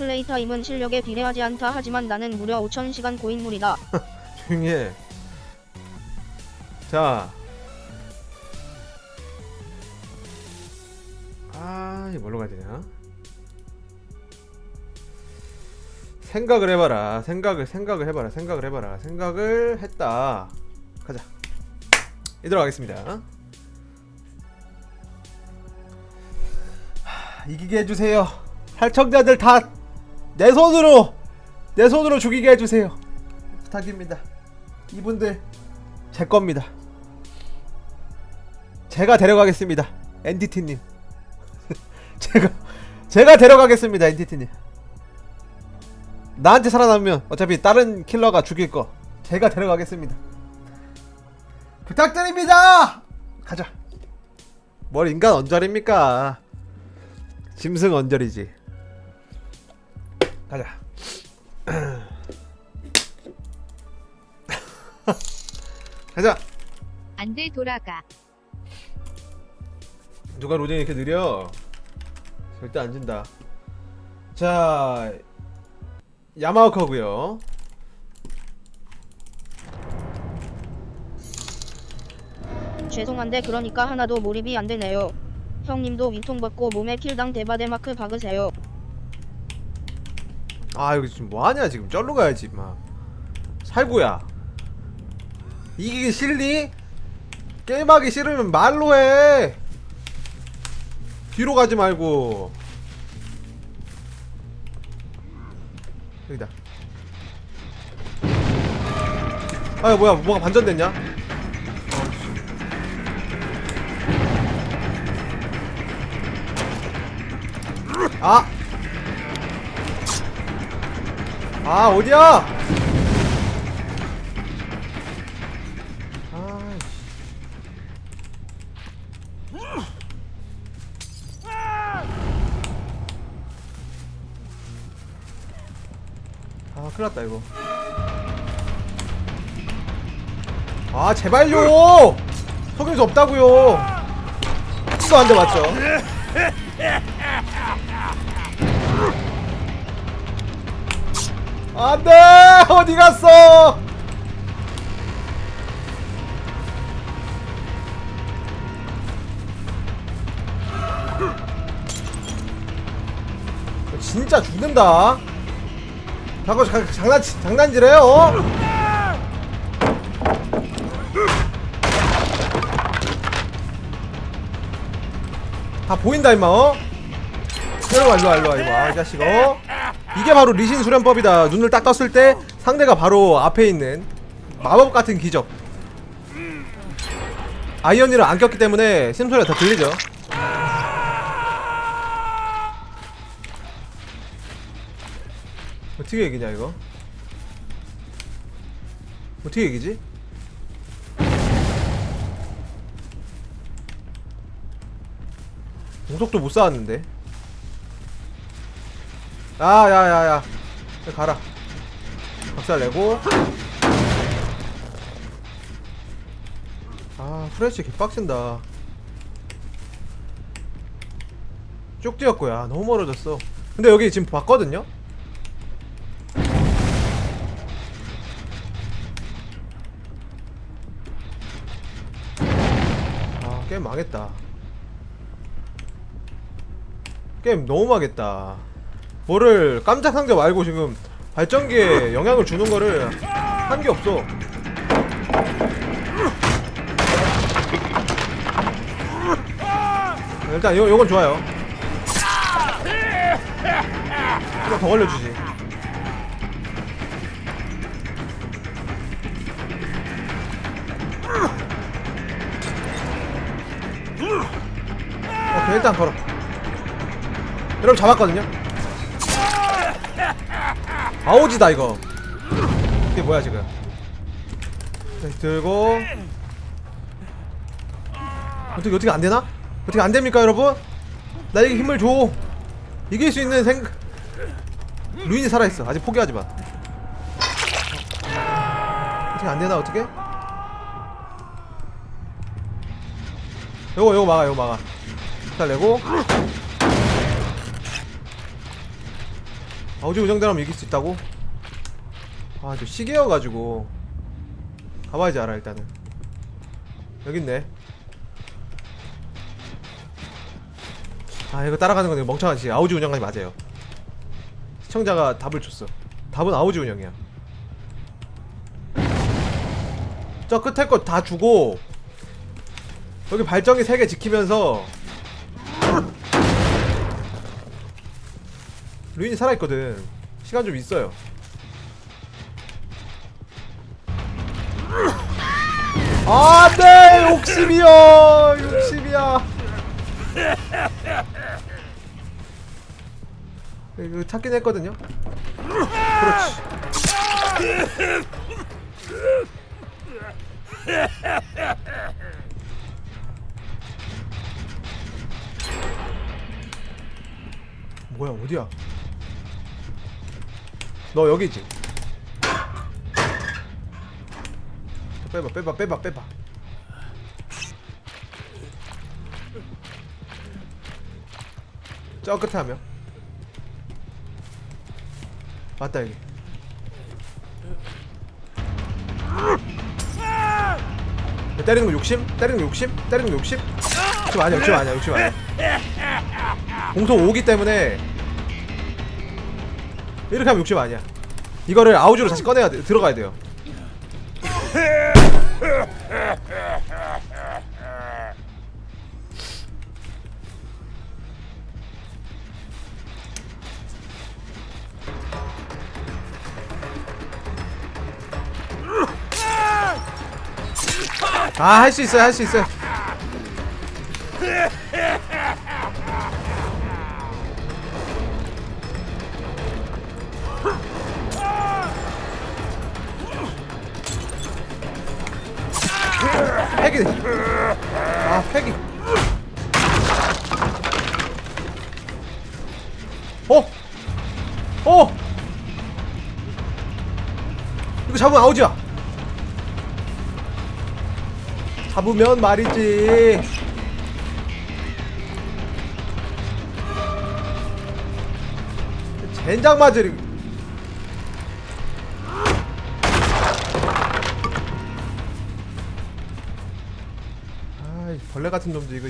플레이 타임은 실력에 비례하지 않다 하지만 나는 무려 5,000시간 고인물이다. 조용히 해. 자. 아, 이 뭘로 가야 되냐? 생각을 해봐라. 생각을, 생각을 해봐라. 생각을 해봐라. 생각을 했다. 가자. 이대로 가겠습니다. 하, 이기게 해주세요. 할청자들 다 내 손으로, 내 손으로 죽이게 해주세요. 부탁입니다. 이분들 제 겁니다. 제가 데려가겠습니다. 엔디티님. 제가 제가 데려가겠습니다. 엔디티님. 나한테 살아남으면 어차피 다른 킬러가 죽일 거 제가 데려가겠습니다. 부탁드립니다. 가자. 뭘 인간 언저리입니까? 짐승 언저리지. 가자. 가자. 안 돼 돌아가. 누가 로딩이 이렇게 느려? 절대 안 진다. 자, 야마오카고요. 죄송한데 그러니까 하나도 몰입이 안 되네요. 형님도 위통 벗고 몸에 킬당 대바대 마크 박으세요. 아 여기 지금 뭐 하냐 지금 쩔로 가야지 막. 살구야. 이기기 싫니? 게임하기 싫으면 말로 해. 뒤로 가지 말고. 여기다. 아 뭐야 뭐가 반전됐냐? 아! 아 어디야? 아이씨. 아 큰일났다 이거 아 제발요 속일 수 없다고요 이거 안돼 맞죠? 안돼 어디 갔어? 진짜 죽는다. 자꾸 자, 장난 장난질해요. 어? 다 보인다 임마 어? 일로와 일로 와 일로 와 이거 아이 자식 어? 이게 바로 리신 수련법이다. 눈을 딱 떴을 때 상대가 바로 앞에 있는 마법 같은 기적. 아이언이를 안 꼈기 때문에 심소리가 다 들리죠. 어떻게 얘기냐 이거? 어떻게 얘기지? 공속도 못 쌓았는데 야야야야 가라. 박살 내고. 아 프레쉬 개빡친다. 쭉 뛰었고 야 너무 멀어졌어. 근데 여기 지금 봤거든요? 아 게임 망했다. 게임 너무 망했다 뭐를 깜짝 상자 말고 지금 발전기에 영향을 주는 거를 한 게 없어. 일단 요, 요건 좋아요. 좀더 걸려주지. 오케이 일단 걸어. 여러분 잡았거든요 아오지다 이거. 이게 뭐야 지금? 들고. 어떻게 어떻게 안 되나? 어떻게 안 됩니까 여러분? 나에게 힘을 줘. 이길 수 있는 생 루인이 살아있어. 아직 포기하지 마. 어떻게 안 되나 어떻게? 요거 요거 막아 요거 막아. 잘 내고 아우지 운영대라면 이길 수 있다고? 아, 저 시계여가지고 가봐야지 알아 일단은. 여기 있네. 아 이거 따라가는 건 멍청하지. 아우지 운영이 맞아요. 시청자가 답을 줬어. 답은 아우지 운영이야. 저 끝에 거 다 주고 여기 발전기 3개 지키면서 루인이 살아있거든. 시간 좀 있어요. 안돼 욕심이야! 욕심이야! 이거 찾긴 했거든요. 그렇지. 뭐야 어디야 너 여기지 빼봐 빼봐 빼봐 빼봐 저 끝에 하면 맞다 여기 야, 때리는 거 욕심? 때리는 거 욕심? 때리는 거 욕심? 욕심 아니야 욕심 아니야 욕심 아니야 공소 5기 때문에 이렇게 하면 욕심 아니야. 이거를 아우즈로 다시 꺼내야 돼 들어가야 돼요. 아 할 수 있어요 할 수 있어요 아 패기 어? 어? 이거 잡으면 아우지야 잡으면 말이지 젠장 맞으리 벌레 같은 놈들 이거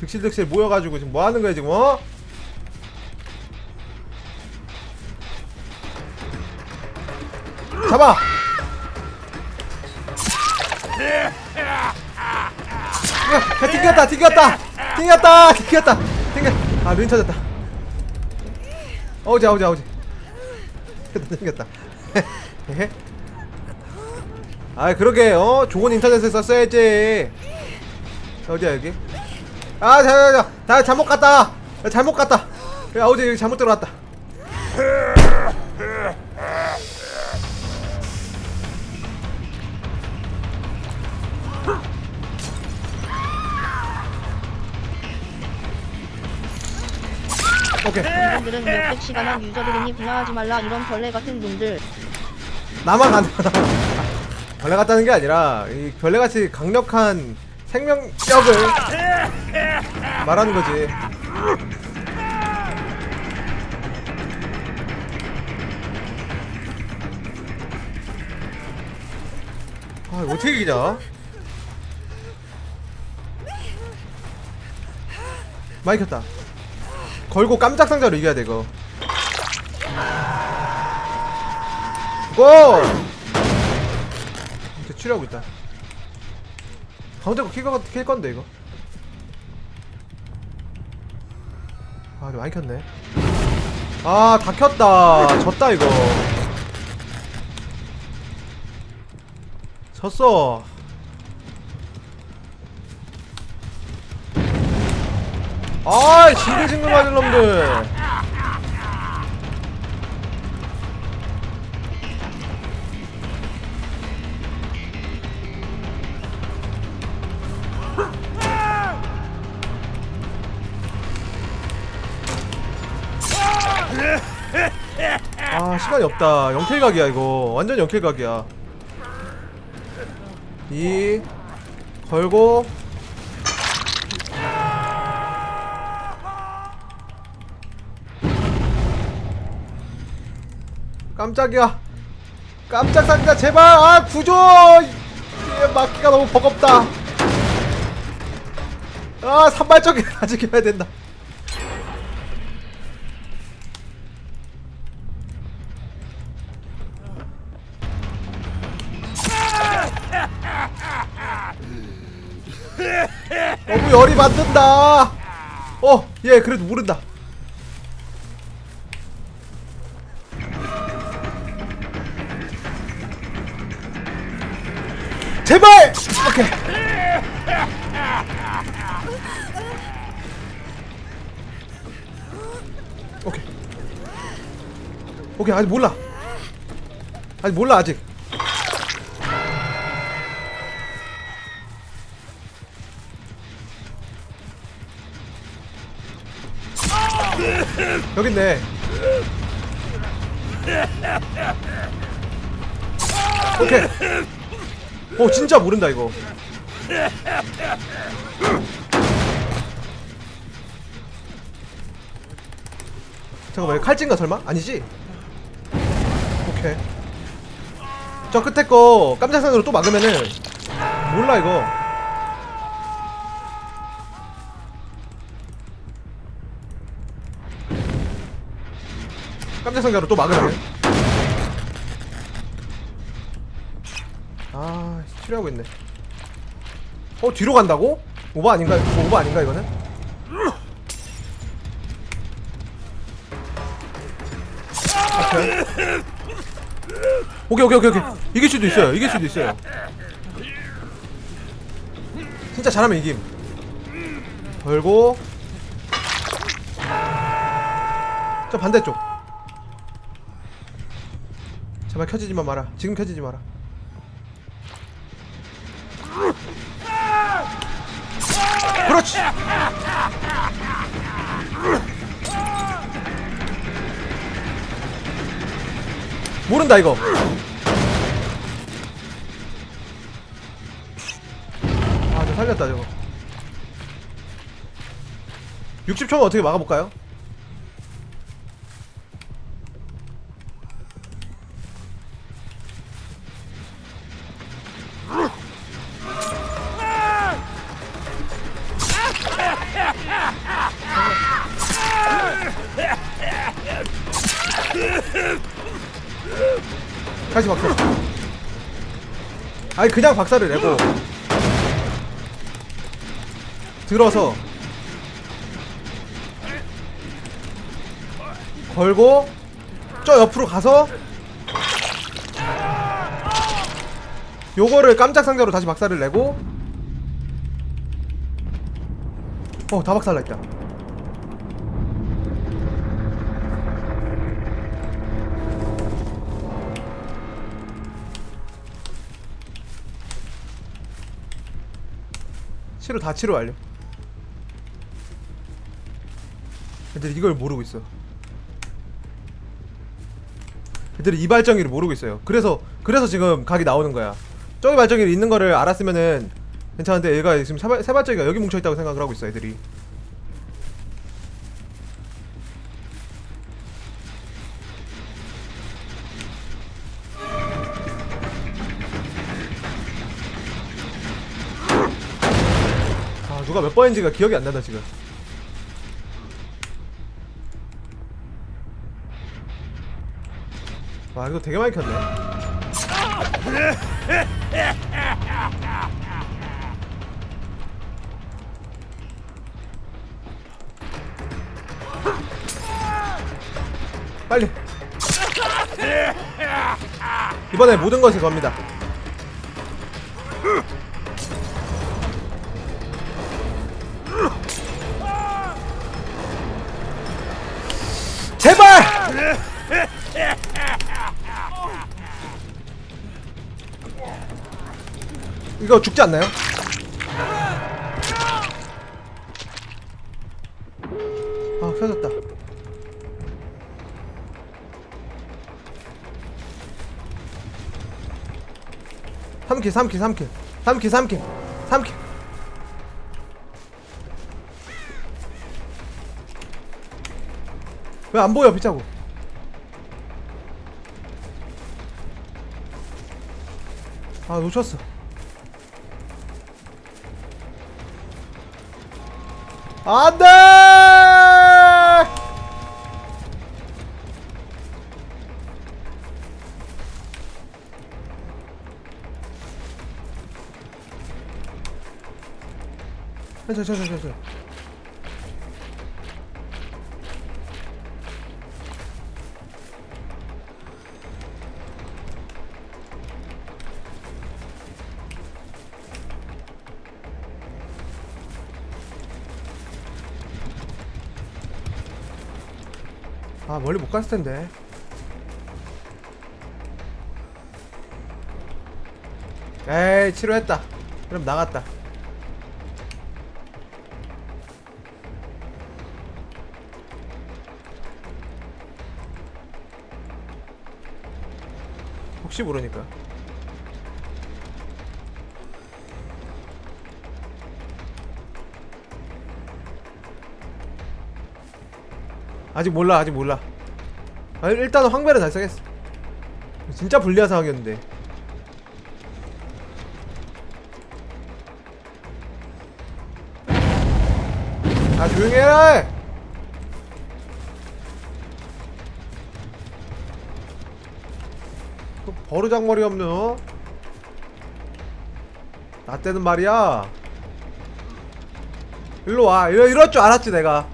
득실득실 모여가지고 지금 뭐 하는 거야 지금 어? 잡아! 야, 튕겼다 튕겼다! 튕겼다 튕겼다! 튕겨. 아 루인 찾았다. 어우지 어우지 어우지. 튕겼다. 아 그러게 어? 좋은 인터넷을 썼어야지 어디야 여기? 아 자자자 나 잘못 갔다. 나 잘못 갔다. 야 어제 여기 잘못 들어갔다. 오케이. 이분들은 몇백 시간한 유저들이니 비하하지 말라. 이런 벌레 같은 놈들. 나만 간다. 벌레 같다는 게 아니라 이 벌레같이 강력한 생명력을 말하는 거지. 아 어떻게 이기냐? 많이 켰다. 걸고 깜짝 상자로 이겨야 돼 이거. 고! 이제 추리하고 있다. 거 킬, 거, 킬 건데 이거. 아, 이거 많이 켰네. 아, 다 켰다. 졌다 이거. 졌어. 아, 징글징글 맞을 놈들. 아 시간이 없다. 영킬 각이야 이거. 완전 영킬 각이야. 이 걸고. 깜짝이야. 깜짝 상자 제발. 아 구조! 얘 막기가 너무 버겁다. 아 산발적이 아직 해야 된다 너무 열이 받는다 어얘 그래도 모른다 제발! 오케이. 오케이. 오케이, 아직 몰라. 아직 몰라, 아직. 여기 있네. 오케이. 어 진짜 모른다 이거 잠깐만 칼진가 설마? 아니지? 오케이 저 끝에 거 깜짝산으로 또 막으면은 몰라 이거 깜짝상자로 또 막으면 아 치료하고 있네. 어 뒤로 간다고? 오버 아닌가? 오버 아닌가 이거는? 오케이. 오케이 오케이 오케이. 이길 수도 있어요. 이길 수도 있어요. 진짜 잘하면 이김. 걸고. 저 반대쪽 제발 켜지지만 마라 지금 켜지지 마라 그렇지. 모른다 이거. 아, 저 살렸다 저거. 60초면 어떻게 막아볼까요? 아니 그냥 박살을 내고. 들어서. 걸고 저 옆으로 가서 요거를 깜짝 상자로 다시 박살을 내고. 어 다 박살나 있다 치료 다 치료 완료. 애들 이걸 모르고 있어. 애들이 이 발정이를 모르고 있어요. 그래서 그래서 지금 각이 나오는 거야. 저기 발정이 있는 거를 알았으면은 괜찮은데 얘가 지금 세, 발, 세 발정이가 여기 뭉쳐있다고 생각을 하고 있어 애들이 누가 몇 번인지가 기억이 안 난다 지금. 와 이거 되게 많이 켰네. 빨리. 이번에 모든 것이 겁니다 이거 죽지 않나요? 아 켜졌다. 삼킬 삼킬 삼킬. 삼킬 삼킬. 삼킬. 왜 안 보여 비자고 아 놓쳤어. 안돼! 저저저저저 아 멀리 못 갔을 텐데. 에이 치료했다. 그럼 나갔다. 혹시 모르니까 아직 몰라 아직 몰라. 아, 일단은 황배를 달성했어. 진짜 불리한 상황이었는데. 아 조용히 해라! 그 버르장머리 없는 어? 나 때는 말이야. 일로 와. 이럴, 이럴 줄 알았지 내가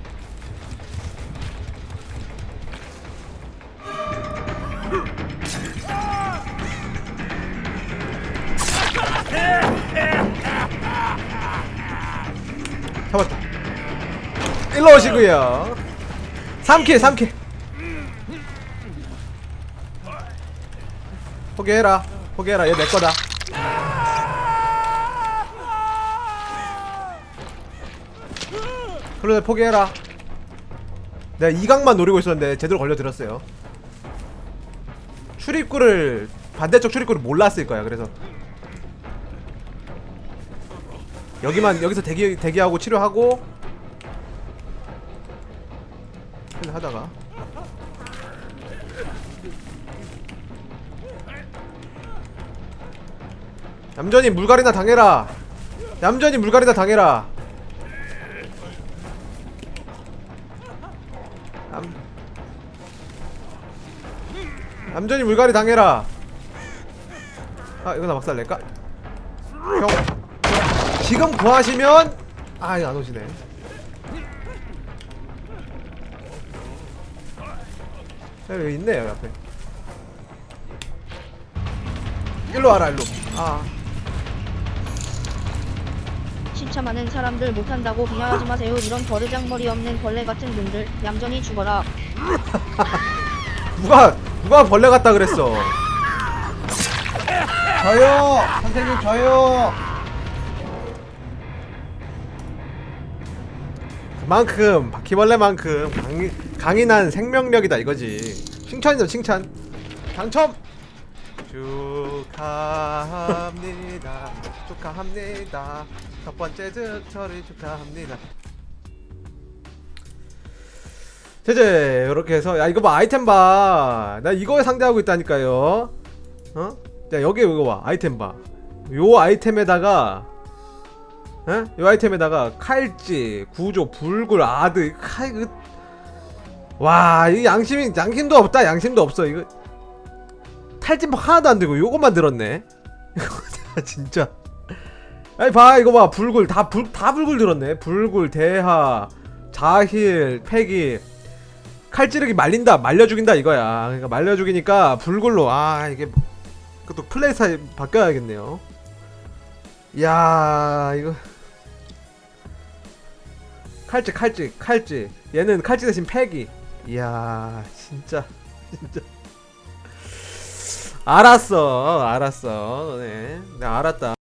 일로 오시고요. 3킬 3킬. 포기해라 포기해라. 얘 내거다. 그래 포기해라. 내가 이각만 노리고 있었는데 제대로 걸려들었어요. 출입구를 반대쪽 출입구를 몰랐을 거야 그래서. 여기만 여기서 대기 대기하고 치료하고 하다가. 얌전히 물갈이나 당해라. 얌전히 물갈이나 당해라. 얌... 얌전히 물갈이 당해라. 아 이거 나 막살 낼까? 형 지금 구하시면 아 이거 안 오시네 여기 있네 여기 앞에. 일로 와라 일로. 아. 십차 많은 사람들 못한다고 비하하지 마세요. 이런 버르장머리 없는 벌레 같은 분들. 얌전히 죽어라. 누가 누가 벌레 같다 그랬어? 저요! 선생님 저요! 그만큼 바퀴벌레만큼 강이, 강인한 생명력이다 이거지. 칭찬이죠 칭찬. 당첨! 축하합니다. 축하합니다. 첫 번째 득처를 축하합니다. 제제 이렇게 해서 야 이거 봐 아이템 봐나 이거에 상대하고 있다니까요. 어? 야 여기 이거 봐 아이템 봐요 아이템에다가 에? 요 아이템에다가 칼찌 구조 불굴 아드 칼 그... 와 이 양심이 양심도 없다. 양심도 없어. 이거 탈진법 하나도 안 들고 요것만 들었네. 진짜. 아니 봐 이거 봐. 불굴. 다 불 다 불굴 들었네. 불굴 대하 자힐 패기. 칼 찌르기 말린다. 말려 죽인다 이거야. 그러니까 말려 죽이니까 불굴로. 아 이게 그것도 플레이 스타일 바뀌어야겠네요. 이야 이거. 칼찌 칼찌 칼찌 얘는 칼찌 대신 패기 이야 진짜 진짜. 알았어 알았어. 너네 내가 알았다